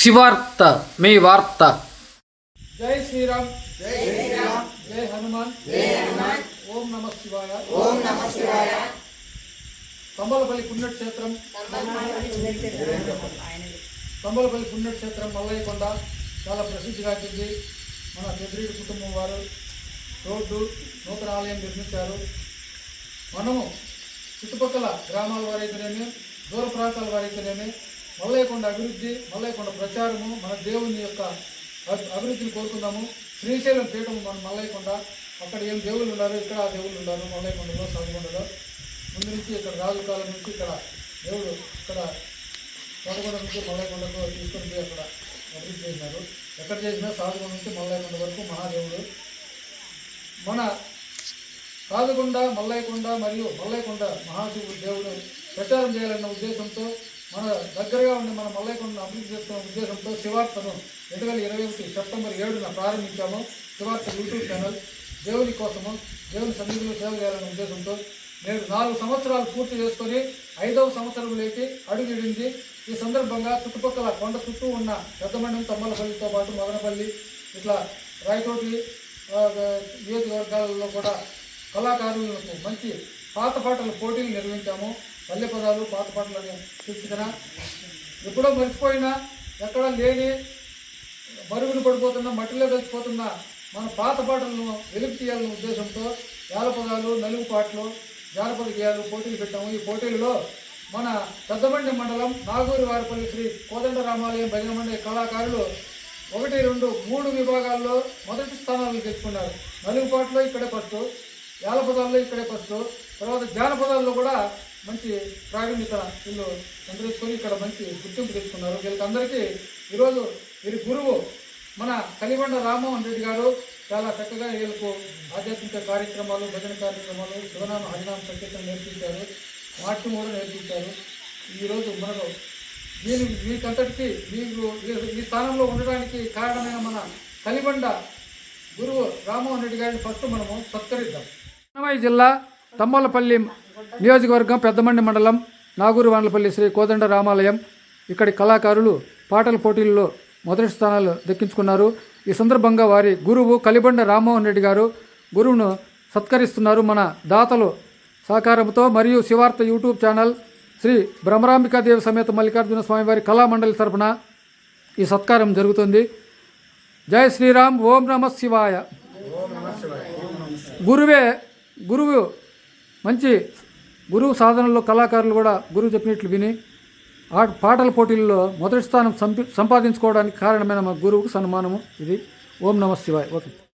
శివార్త మీ వార్త. జై శ్రీరామ్ జై శ్రీరామ్ జై హనుమాన్ జై హనుమాన్. ఓం నమ శివాయ. ఓం నమ శివాయ. తంబలపల్లి పుణ్యక్షేత్రం. తంబలపల్లి పుణ్యక్షేత్రం మల్లయ్యకొండ చాలా ప్రసిద్ధిగాంచింది మన పెద్దిరెడ్డి కుటుంబం వారు రోడ్డు నూతన ఆలయం నిర్మించారు. మనము చుట్టుపక్కల గ్రామాల వారైతేనేమి దూర ప్రాంతాల వారైతేనేమి మల్లయ్యకొండ అభివృద్ధి మల్లయ్యకొండ ప్రచారము మన దేవుని యొక్క అభి- అభివృద్ధిని కోరుకుందాము. శ్రీశైలం పీఠం మన మల్లయ్యకొండ అక్కడ ఏం దేవుళ్ళు ఉన్నారు ఇక్కడ ఆ దేవుళ్ళు ఉన్నారు మల్లయ్యకొండలో సదుకొండలో ముందు నుంచి ఇక్కడ రాజు కాలం నుంచి ఇక్కడ దేవుడు ఇక్కడ సదుకొండ నుంచి మల్లయ్యకొండకు తీసుకొని పోయి అక్కడ అభివృద్ధి చేసినారు. ఎక్కడ చేసినా సాధుకొండ నుంచి మల్లయ్యకొండ వరకు మహాదేవుడు. మన కాదుకొండ మల్లయ్యకొండ మరియు మల్లయ్యకొండ మహాశివుడు దేవుడు ప్రచారం చేయాలన్న ఉద్దేశంతో మన దగ్గరగా ఉండి మన మల్లయ్యకొండను అభివృద్ధి చేస్తున్న ఉద్దేశంతో శివార్తను రెండు వేల ఇరవై ఒకటి సెప్టెంబర్ ఏడున ప్రారంభించాము. Sivartha YouTube channel. దేవుని కోసము దేవుని సన్నిధిలో సేవ చేయాలనే ఉద్దేశంతో నేను నాలుగు సంవత్సరాలు పూర్తి చేసుకొని ఐదవ సంవత్సరంలోకి అడుగుడింది ఈ సందర్భంగా చుట్టుపక్కల కొండ చుట్టూ ఉన్న పెద్దమండం తమ్మలపల్లితో పాటు మదనపల్లి ఇట్లా రాయకోటి నియోజకవర్గాలలో కూడా కళాకారులకు మంచి పాత పాటల పోటీలు నిర్వహించాము. పల్లె పదాలు పాత పాటలని తెలుసుకున్నా. ఎప్పుడో మర్చిపోయినా ఎక్కడ లేని మరుగుడు పడిపోతున్న మట్టిలో కలిసిపోతున్నా మన పాత పాటలను వెలుగు తీయాలనే ఉద్దేశంతో జానపదాలు నలుగు పాటలు జానపద గేయాలు పోటీలు పెట్టాము. ఈ పోటీలలో మన పెద్దమండి మండలం నాగూరి వారిపల్లి శ్రీ కోదండ రామాలయం భజన మండలి కళాకారులు ఒకటి రెండు మూడు విభాగాల్లో మొదటి స్థానాలు తెచ్చుకున్నారు. నలుగు పాటలో ఇక్కడే ఫస్ట్ యాలపదాల్లో ఇక్కడే ఫస్ట్ తర్వాత జానపదాల్లో కూడా మంచి ప్రావీణ్యత వీళ్ళు సంతరించుకొని ఇక్కడ మంచి గుర్తింపు తెచ్చుకున్నారు. వీళ్ళకందరికీ ఈరోజు వీరి గురువు మన కలిబండ రామ్మోహన్ రెడ్డి గారు చాలా చక్కగా వీళ్ళకు ఆధ్యాత్మిక కార్యక్రమాలు భజన కార్యక్రమాలు శివనామ హరినామ సంకీర్తన నేర్పించారు. నాట్యం కూడా నేర్పించారు. ఈరోజు మనకు దీని మీకంతటికి మీకు ఈ- స్థానంలో ఉండడానికి కారణమైన మన కలిబండ గురువు రామ్మోహన్ రెడ్డి గారిని ఫస్ట్ మనము సత్కరిద్దాం. జిల్లా తమ్మలపల్లి నియోజకవర్గం పెద్దమండి మండలం నాగూరు వానలపల్లి శ్రీ కోదండ రామాలయం. ఇక్కడి కళాకారులు పాటల పోటీల్లో మొదటి స్థానాలు దక్కించుకున్నారు. ఈ సందర్భంగా వారి గురువు కలిబండ రామ్మోహన్ రెడ్డి గారు గురువును సత్కరిస్తున్నారు. మన దాతలు సహకారంతో మరియు శివార్త యూట్యూబ్ ఛానల్ శ్రీ బ్రహ్మరాంబికాదేవి సమేత మల్లికార్జున స్వామివారి కళామండలి తరపున ఈ సత్కారం జరుగుతుంది. జై శ్రీరామ్ ఓం నమ శివాయ. గురువే గురువు మంచి గురువు సాధనలో కళాకారులు కూడా గురువు చెప్పినట్లు విని ఆ పాటల పోటీల్లో మొదటి స్థానం సంపి సంపాదించుకోవడానికి కారణమైన మా గురువుకు సన్మానము. ఇది ఓం నమ శివాయ్. ఓకే.